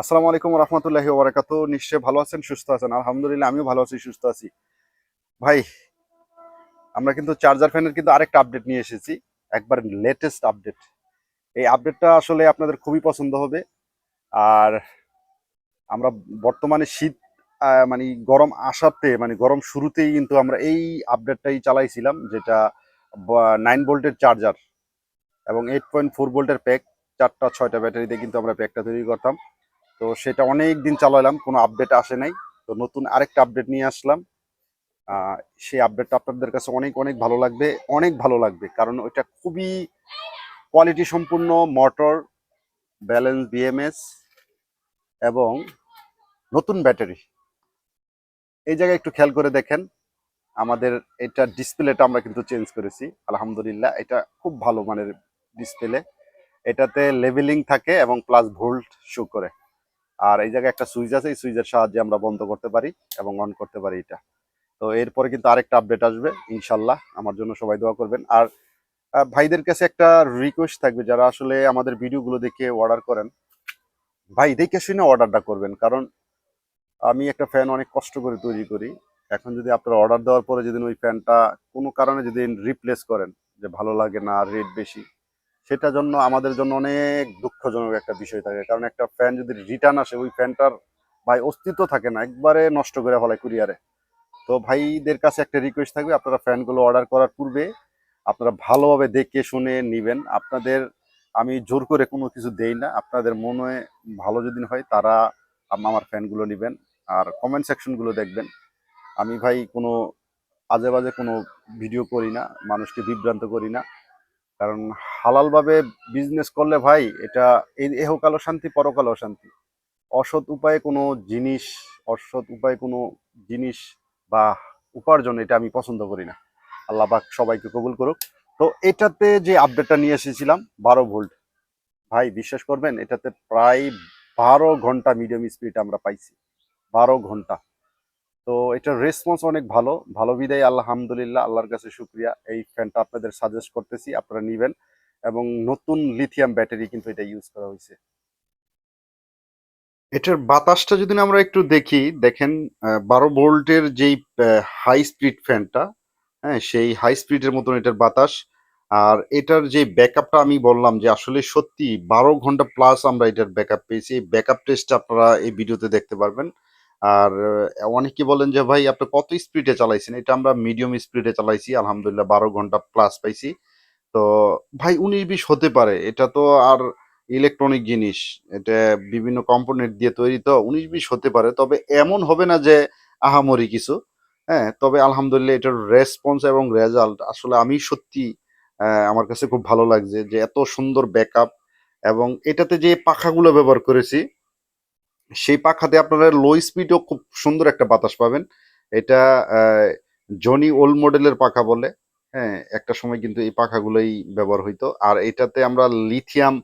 আসসালামু আলাইকুম রহমতুল্লাহি ওবরাকাত নিশ্চয় ভালো আছেন, সুস্থ আছেন? আলহামদুলিল্লাহ, আমিও ভালো আছি, সুস্থ আছি। ভাই, আমরা কিন্তু চার্জার ফ্যানের কিন্তু আরেকটা আপডেট নিয়ে এসেছি, একবার লেটেস্ট আপডেট এই আপডেটটা আসলে আপনাদের খুবই পছন্দ হবে। আর আমরা বর্তমানে শীত মানে গরম আসাতে মানে গরম শুরুতেই কিন্তু আমরা এই আপডেটটাই চালাইছিলাম, যেটা নাইন ভোল্টের চার্জার এবং এইট পয়েন্ট ফোর ভোল্টের প্যাক চারটা, ছয়টা ব্যাটারিতে কিন্তু আমরা প্যাকটা তৈরি করতাম। তো সেটা অনেক দিন চালালাম কোনো আপডেট আসে নাই। তো নতুন আরেকটা আপডেট নিয়ে আসলাম। সেই আপডেটটা আপনাদের কাছে অনেক অনেক ভালো লাগবে, অনেক ভালো লাগবে। কারণ ওইটা খুবই কোয়ালিটি সম্পূর্ণ মোটর ব্যালেন্স বিএমএস এবং নতুন ব্যাটারি এই জায়গায় একটু খেয়াল করে দেখেন, আমাদের এটা ডিসপ্লেটা আমরা কিন্তু চেঞ্জ করেছি। আলহামদুলিল্লাহ, এটা খুব ভালো মানের ডিসপ্লে এটাতে লেভেলিং থাকে এবং প্লাস ভোল্ট শো করে। আর এই জায়গায় একটা সুইচ আছে, এই সুইচের সাহায্যে আমরা বন্ধ করতে পারি এবং অন করতে পারি এটা। তো এরপরে কিন্তু আরেকটা আপডেট আসবে, ইনশাল্লাহ। আমার জন্য সবাই দোয়া করবেন। আর ভাইদের কাছে একটা রিকোয়েস্ট থাকবে, যারা আসলে আমাদের ভিডিওগুলো দেখে অর্ডার করেন। ভাই, দেখে শুনে অর্ডারটা করবেন, কারণ আমি একটা ফ্যান অনেক কষ্ট করে তৈরি করি। এখন যদি আপনারা অর্ডার দেওয়ার পরে যদি ওই ফ্যানটা কোনো কারণে যদি রিপ্লেস করেন, যে ভালো লাগে না রেট বেশি সেটার জন্য আমাদের জন্য অনেক দুঃখজনক একটা বিষয় থাকে। কারণ একটা ফ্যান যদি রিটার্ন আসে, ওই ফ্যানটার ভাই অস্তিত্ব থাকে না, একবারে নষ্ট করে ফেলায় কুরিয়ারে। তো ভাইদের কাছে একটা রিকোয়েস্ট থাকবে, আপনারা ফ্যানগুলো অর্ডার করার পূর্বে আপনারা ভালোভাবে দেখে শুনে নেবেন। আপনাদের, আমি জোর করে কোনো কিছু দেই না, আপনাদের মনে ভালো যদি হয় তারা আমার ফ্যানগুলো নেবেন আর কমেন্ট সেকশনগুলো দেখবেন। আমি ভাই কোনো আজে বাজে কোনো ভিডিও করি না, মানুষকে বিভ্রান্ত করি না। কারণ হালালভাবে বিজনেস করলে ভাই এটা এহকালও শান্তি পরকালও শান্তি অসৎ উপায়ে কোনো জিনিস, অসৎ উপায়ে কোনো জিনিস বা উপার্জন এটা আমি পছন্দ করি না। আল্লাহ পাক সবাইকে কবুল করুক। তো এটাতে যে আপডেটটা নিয়ে এসেছিলাম, বারো ভোল্ট। ভাই, বিশ্বাস করবেন, এটাতে প্রায় বারো ঘণ্টা মিডিয়াম স্পিড আমরা পাইছি। বারো ঘণ্টা। তো এটার রেসপন্স অনেক ভালো। ভালো বিদায়, আলহামদুলিল্লাহ, আল্লাহর কাছে শুক্রিয়া। এই ফ্যানটা আপনাদের সাজেস্ট করতেছি, আপনারা নিবেন। এবং নতুন লিথিয়াম ব্যাটারি কিন্তু এটা ইউজ করা হয়েছে। এটার বাতাসটা যদি আমরা একটু দেখি, দেখেন বারো ভোল্টের যেই হাই স্পিড ফ্যানটা হ্যাঁ সেই হাই স্পিডের মতন এটার বাতাস। আর এটার যে ব্যাকআপটা আমি বললাম যে আসলে সত্যি বারো ঘণ্টা প্লাস আমরা এটার ব্যাকআপ পেয়েছি। এই ব্যাকআপ টেস্ট আপনারা এই ভিডিওতে দেখতে পারবেন। আর অনেকে বলেন যে, ভাই, আপনি কত স্পিডে চালাইছেন? এটা আমরা মিডিয়াম স্পিডে চালাইছি, আলহামদুলিল্লাহ বারো ঘণ্টা প্লাস পাইছি। তো, ভাই, উনিশ বিশ হতে পারে। এটা তো আর ইলেকট্রনিক জিনিস। এটা বিভিন্ন কম্পোনেন্ট দিয়ে তৈরি তো, উনিশ বিশ হতে পারে। তবে এমন হবে না যে, আহামরি কিছু। হ্যাঁ তবে আলহামদুলিল্লাহ এটার রেসপন্স এবং রেজাল্ট আসলে আমি সত্যি আমার কাছে খুব ভালো লাগছে যে, এত সুন্দর ব্যাকআপ এবং এটাতে যে পাখাগুলো ব্যবহার করেছি সেই পাখাতে আপনারা লো স্পিডও খুব সুন্দর একটা বাতাস পাবেন। এটা জনি ওল্ড মডেলের পাখা বলে। হ্যাঁ একটা সময় কিন্তু এই পাখাগুলোই ব্যবহার হইতো। আর এটাতে আমরা লিথিয়াম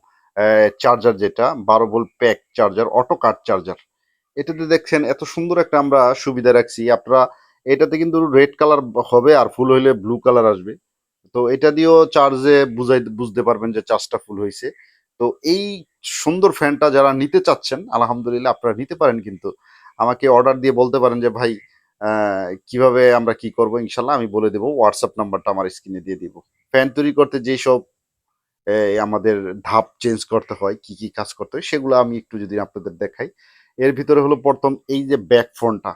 চার্জার যেটা, বারো volt pack charger auto cut charger এটাতে দেখছেন এত সুন্দর একটা আমরা সুবিধা রাখছি। আপনারা, এটাতে কিন্তু রেড কালার হবে আর ফুল হইলে ব্লু কালার আসবে। তো এটা দিয়েও চার্জে বুঝাই, বুঝতে পারবেন যে চার্জটা ফুল হয়েছে তো এই সুন্দর ফ্যানটা যারা নিতে চাচ্ছেন, আলহামদুলিল্লাহ আপনারা নিতে পারেন কিন্তু আমাকে অর্ডার দিয়ে বলতে পারেন যে, ভাই কীভাবে আমরা কি করব? ইনশাল্লাহ আমি বলে দেবো হোয়াটসঅ্যাপ নাম্বারটা আমার স্ক্রিনে দিয়ে দিব। ফ্যান তৈরি করতে যেসব আমাদের ধাপ চেঞ্জ করতে হয়, কি কি কাজ করতে হয়, সেগুলো আমি একটু যদি আপনাদের দেখাই। এর ভিতরে হলো প্রথম এই যে ব্যাক ফোনটা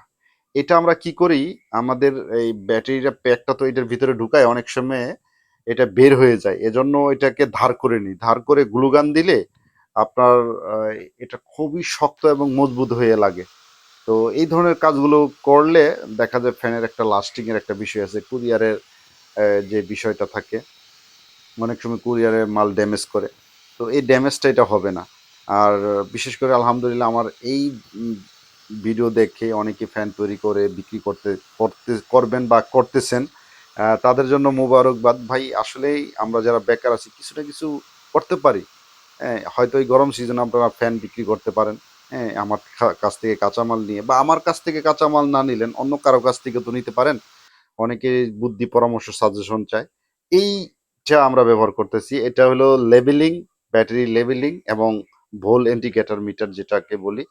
এটা আমরা কি করি, আমাদের এই ব্যাটারিটা প্যাকটা তো এটার ভিতরে ঢুকায় অনেক সময় এটা বের হয়ে যায়। এজন্য এটাকে ধার করে নিই। ধার করে গ্লুগান দিলে আপনার এটা খুবই শক্ত এবং মজবুত হয়ে লাগে। তো এই ধরনের কাজগুলো করলে দেখা যায় ফ্যানের একটা লাস্টিং এর একটা বিষয় আছে, কুরিয়ারের যে বিষয়টা থাকে। অনেক সময় কুরিয়ারে মাল ড্যামেজ করে। তো এই ড্যামেজটা এটা হবে না। আর বিশেষ করে আলহামদুলিল্লাহ আমার এই ভিডিও দেখে অনেকে ফ্যান তৈরি করে, বিক্রি করতে করতে, করবেন বা করতেছেন তাদের জন্য মোবারকবাদ। ভাই, আসলেই আমরা যারা বেকার আছি, কিছু না কিছু করতে পারি। হয়তো এই গরম সিজনে আপনারা ফ্যান বিক্রি করতে পারেন। হ্যাঁ আমার কাছ থেকে কাঁচামাল নিয়ে বা আমার কাছ থেকে কাঁচামাল না নিলেন, অন্য কারও কাছ থেকে তো নিতে পারেন। অনেকে বুদ্ধি পরামর্শ সাজেশন চায়। এইটা আমরা ব্যবহার করতেছি। এটা হলো লেবেলিং ব্যাটারি লেবেলিং এবং ভোল ইন্ডিকেটর মিটার যেটাকে বলি।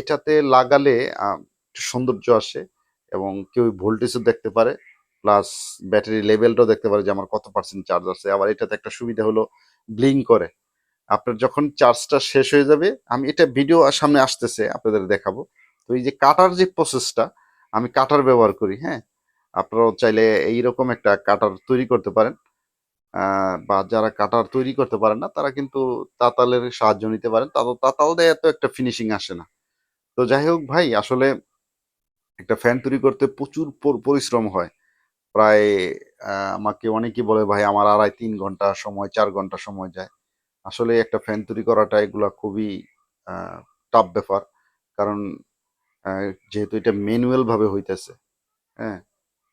এটাতে লাগালে সৌন্দর্য আসে এবং কেউ ভোল্টেজও দেখতে পারে প্লাস ব্যাটারি লেভেলটাও দেখতে পারে যে আমার কত পার্সেন্ট চার্জ আছে। আবার এটাতে একটা সুবিধা হলো ব্লিং করে। আপনার যখন চার্জটা শেষ হয়ে যাবে, আমি এটা ভিডিও সামনে আসতেছে, আপনাদের দেখাবো। তো এই যে কাটার যে প্রসেসটা আমি কাটার ব্যবহার করি হ্যাঁ? আপনারাও চাইলে এইরকম একটা কাটার তৈরি করতে পারেন। বা যারা কাটার তৈরি করতে পারেন না, তারা কিন্তু তাতালের সাহায্য নিতে পারেন। তাও তাতাল দেয় এত একটা ফিনিশিং আসে না। তো যাই হোক ভাই, আসলে একটা ফ্যান তৈরি করতে প্রচুর পরিশ্রম হয়। প্রায় আমাকে অনেকেই বলে, ভাই, আমার আড়াই তিন ঘণ্টা সময়, চার ঘণ্টা সময় যায়। আসলে একটা ফ্যান তৈরি করাটা এগুলা খুবই টাফ ব্যাপার। কারণ যেহেতু এটা ম্যানুয়াল ভাবে হইতেছে হ্যাঁ?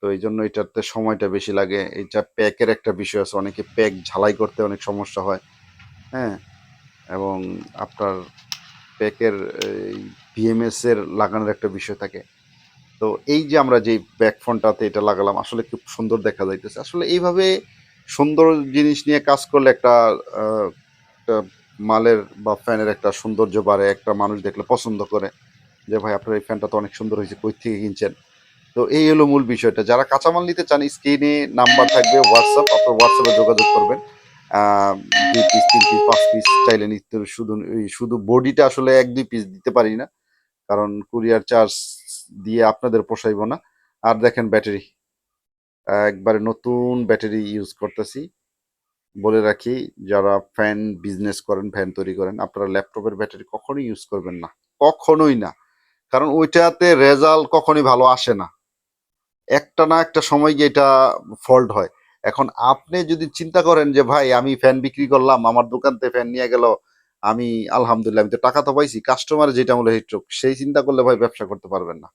তো এই জন্য এটাতে সময়টা বেশি লাগে। এইটা প্যাকের একটা বিষয় আছে। অনেকে প্যাক ঝালাই করতে অনেক সমস্যা হয় হ্যাঁ? এবং আপনার প্যাকের বিএমএস এর লাগানোর একটা বিষয় থাকে। তো এই যে আমরা যে ব্যাক ফোনটাতে এটা লাগালাম, আসলে খুব সুন্দর দেখা যাইতেছে। আসলে এইভাবে সুন্দর জিনিস নিয়ে কাজ করলে একটা একটা মালের বা ফ্যানের একটা সৌন্দর্য বাড়ে, একটা মানুষ দেখলে পছন্দ করে যে, ভাই, আপনার এই ফ্যানটা তো অনেক সুন্দর হয়েছে, কই থেকে কিনছেন? তো এই হলো মূল বিষয়টা। যারা কাঁচামাল নিতে চান, স্ক্রিনে নাম্বার থাকবে, হোয়াটসঅ্যাপ, আপনার হোয়াটসঅ্যাপে যোগাযোগ করবেন। দুই পিস তিন পিস পাঁচ পিস চাইলে নিতে শুধু শুধু বডিটা আসলে এক, দুই পিস দিতে পারি না, কারণ কুরিয়ার চার্জ দিয়ে আপনাদের পোষাইব না। আর দেখেন, ব্যাটারি, একবারে নতুন ব্যাটারি ইউজ করতেছি। বলে রাখি, যারা ফ্যান বিজনেস করেন, ফ্যান তৈরি করেন, আপনারা ল্যাপটপের ব্যাটারি কখনোই ইউজ করবেন না। কখনোই না। কারণ ওইটাতে রেজাল্ট কখনোই ভালো আসে না। একটা না একটা সময় গিয়ে এটা ফল্ট হয়। এখন আপনি যদি চিন্তা করেন যে, ভাই, আমি ফ্যান বিক্রি করলাম, আমার দোকানতে ফ্যান নিয়ে গেল, আমি আলহামদুলিল্লাহ, আমি তো টাকা তো পাইছি। কাস্টমার যেটা মূল্য হিট্রোক সেই চিন্তা করলে ভাই ব্যবসা করতে পারবেন না।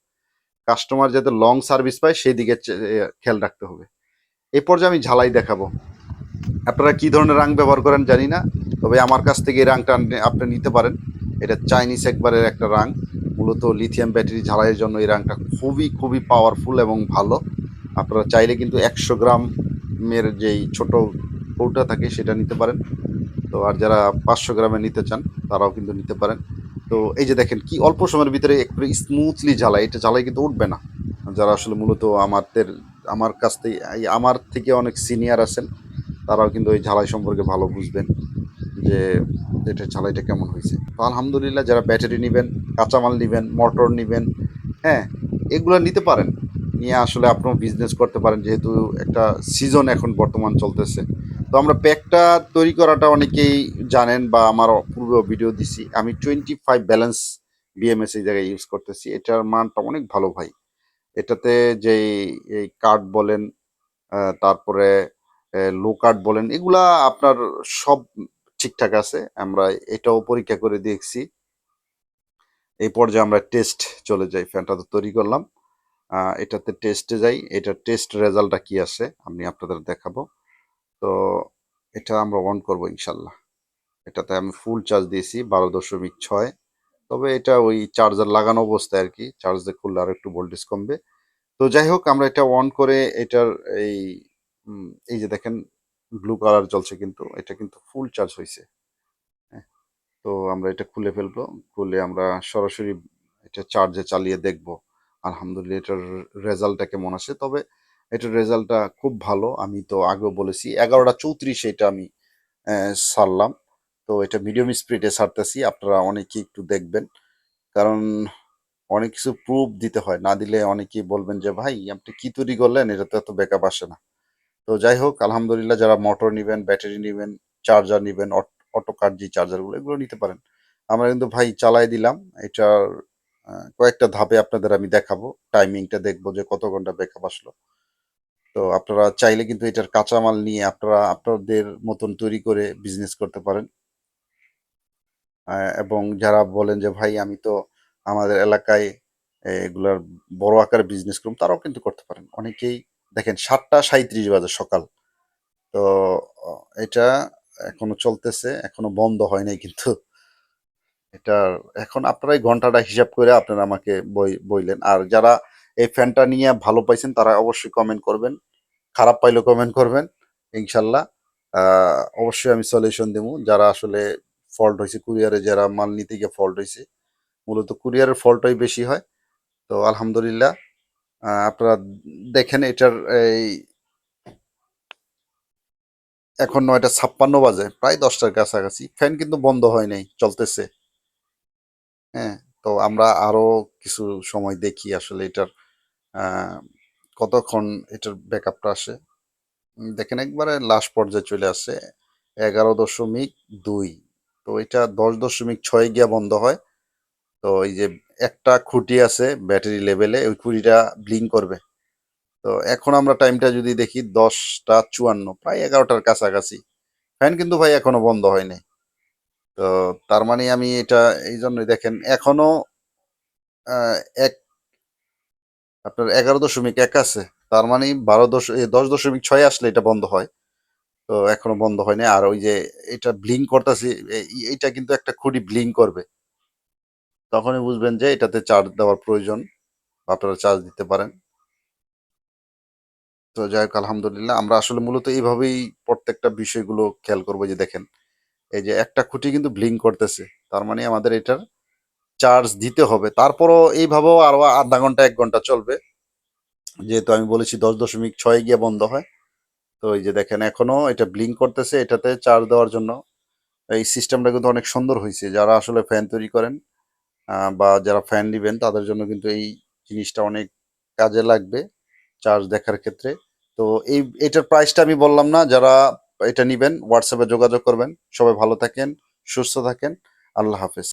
কাস্টমার যাতে লং সার্ভিস পায়, সেই দিকে খেয়াল রাখতে হবে। এই পর্যায়ে আমি ঝালাই দেখাবো। আপনারা কি ধরনের রাং ব্যবহার করেন জানি না, তবে আমার কাছ থেকে এই রাংটা আপনি নিতে পারেন। এটা চাইনিজ একবারের একটা রাং। মূলত লিথিয়াম ব্যাটারি ঝালাইয়ের জন্য এই রাংটা খুবই খুবই পাওয়ারফুল এবং ভালো। আপনারা চাইলে কিন্তু একশো গ্রামের যেই ছোট কৌটা থাকে সেটা নিতে পারেন। তো আর যারা পাঁচশো গ্রামে নিতে চান, তারাও কিন্তু নিতে পারেন। তো এই যে দেখেন, কি অল্প সময়ের ভিতরে একটু স্মুথলি জ্বালায়। এটা জ্বালাই কিন্তু উঠবে না। যারা আসলে মূলত আমাদের, আমার কাছ থেকে আমার থেকে অনেক সিনিয়র আছেন তারাও কিন্তু ওই ঝালাই সম্পর্কে ভালো বুঝবেন যে এটা ঝালাইটা কেমন হয়েছে। তো আলহামদুলিল্লাহ যারা ব্যাটারি নেবেন, কাঁচামাল নেবেন, মোটর নেবেন হ্যাঁ এগুলো নিতে পারেন। নিয়ে আসলে আপনিও বিজনেস করতে পারেন, যেহেতু একটা সিজন এখন বর্তমান চলতেছে। তো আমরা প্যাকটা তৈরি করাটা অনেকেই জানেন বা আমার পূর্ব ভিডিও দিছি। আমি টোয়েন্টি ফাইভ ব্যালেন্স বিএমএস এই জায়গায় ইউজ করতেছি। এটার মানটা অনেক ভালো ভাই। এটাতে যে এই কার্ড বলেন তারপরে লো বলেন, এগুলা আপনার সব ঠিকঠাক আছে, আমরা এটাও পরীক্ষা করে দেখছি। এই পর্যায়ে আমরা টেস্ট চলে যাই, ফ্যানটা তো তৈরি করলাম। এটাতে টেস্টে যাই এটার টেস্ট রেজাল্টটা কি আসে আমি আপনাদের দেখাবো। তো এটা আমরা অন করব ইনশাল্লাহ। এটাতে আমি ফুল চার্জ দিয়েছি, বারো দশমিক ছয়। তবে এটা ওই চার্জার লাগানো অবস্থায় আর কি চার্জ দিয়ে খুললে আর একটু ভোল্টেজ কমবে। তো যাই হোক, আমরা এটা অন করে এটার এই এই যে দেখেন ব্লু কালার জ্বলছে কিন্তু এটা কিন্তু ফুল চার্জ হয়েছে হ্যাঁ, তো আমরা এটা খুলে ফেলব খুলে আমরা সরাসরি এটা চার্জে চালিয়ে দেখব। আলহামদুলিল্লাহ এটার রেজাল্টটা কেমন আসে তবে এটার রেজাল্টটা খুব ভালো আমি তো আগেও বলেছি এগারোটা চৌত্রিশে এটা আমি সারলাম তো এটা মিডিয়াম স্পিডে সারতেছি আপনারা অনেকে একটু দেখবেন। কারণ অনেক কিছু প্রুফ দিতে হয় না দিলে অনেকেই বলবেন যে ভাই আপনি কি তৈরি করলেন? এটা তো এত ব্যাকআপ আসে না। তো যাই হোক, আলহামদুলিল্লাহ যারা মোটর নেবেন ব্যাটারি নেবেন চার্জার নেবেন, অটো কার্ড যে চার্জারগুলো এগুলো নিতে পারেন। আমরা কিন্তু ভাই চালাই দিলাম, এটার কয়েকটা ধাপে আপনাদের আমি দেখাবো টাইমিংটা দেখব যে কত ঘণ্টা ব্যাকআপ আসলো। তো আপনারা চাইলে কিন্তু এটার কাঁচামাল নিয়ে আপনারা, আপনাদের মতন তৈরি করে বিজনেস করতে পারেন। এবং যারা বলেন যে ভাই আমি তো আমাদের এলাকায়, এগুলার বড় আকারে বিজনেস করুন তারাও কিন্তু করতে পারেন। অনেকেই দেখেন, সাতটা সাঁইত্রিশ বাজে সকাল। তো, এটা এখনও চলতেছে, এখনও বন্ধ হয় নাই কিন্তু এটা এখন আপনারা এই ঘন্টাটা হিসাব করে আপনারা আমাকে বই, বইলেন। আর যারা এই ফ্যানটা নিয়ে ভালো পাইছেন, তারা অবশ্যই কমেন্ট করবেন, খারাপ পাইলেও কমেন্ট করবেন, ইনশাল্লাহ। অবশ্যই আমি সলিউশন দেবো যারা আসলে ফল্ট হয়েছে কুরিয়ারে যারা মাল নিতে গিয়ে ফল্ট হয়েছে মূলত কুরিয়ারের ফল্টই বেশি হয়। তো, আলহামদুলিল্লাহ। আপনারা দেখেন এটার এই এখন নয়টা ছাপ্পান্ন বাজে, প্রায় দশটার কাছাকাছি। ফ্যান কিন্তু বন্ধ হয় নাই, চলতেছে। হ্যাঁ তো আমরা আরও কিছু সময় দেখি আসলে এটার কতক্ষণ এটার ব্যাকআপটা আসে। দেখেন একবারে লাস্ট পর্যায়ে চলে আসে, এগারো দশমিক দুই। তো এটা দশ দশমিক ছয় গিয়া বন্ধ হয়। তো এই যে একটা খুঁটি আছে ব্যাটারি লেভেলে ওই খুঁটিটা ব্লিং করবে। তো এখন আমরা টাইমটা যদি দেখি দশটা চুয়ান্ন, প্রায় এগারোটার কাছাকাছি। ফ্যান কিন্তু ভাই এখনও বন্ধ হয়নি। তো তার মানে আমি এটা, এই জন্যই দেখেন, এখনও এক, আপনার এগারো দশমিক এক আছে। তার মানে বারো দশ দশ দশমিক ছয় আসলে এটা বন্ধ হয়। তো এখনও বন্ধ হয়নি। আর ওই যে এটা ব্লিং করতেছে এইটা কিন্তু একটা খুঁটি ব্লিং করবে। তখনই বুঝবেন যে এটাতে চার্জ দেওয়ার প্রয়োজন আপনারা চার্জ দিতে পারেন। তো যাই হোক, আলহামদুলিল্লাহ, আমরা আসলে মূলত এইভাবেই প্রত্যেকটা বিষয়গুলো খেয়াল করব যে দেখেন, এই যে একটা খুঁটি কিন্তু ব্লিং করতেছে, তার মানে আমাদের এটার চার্জ দিতে হবে। তারপরও এইভাবেও আরও আধা ঘণ্টা, এক ঘণ্টা চলবে। যেহেতু আমি বলেছি দশ দশমিক ছয় গিয়ে বন্ধ হয়, তো এই যে দেখেন এখনও এটা ব্লিং করতেছে, এটাতে চার্জ দেওয়ার জন্য। এই সিস্টেমটা কিন্তু অনেক সুন্দর হয়েছে যারা আসলে ফ্যান তৈরি করেন বা যারা ফ্যান নিবেন, তাদের জন্য কিন্তু এই জিনিসটা অনেক কাজে লাগবে চার্জ দেখার ক্ষেত্রে। তো এই, এটার প্রাইসটা আমি বললাম না, যারা এটা নিবেন হোয়াটসঅ্যাপে যোগাযোগ করবেন। সবাই ভালো থাকেন, সুস্থ থাকেন। আল্লাহ হাফেজ।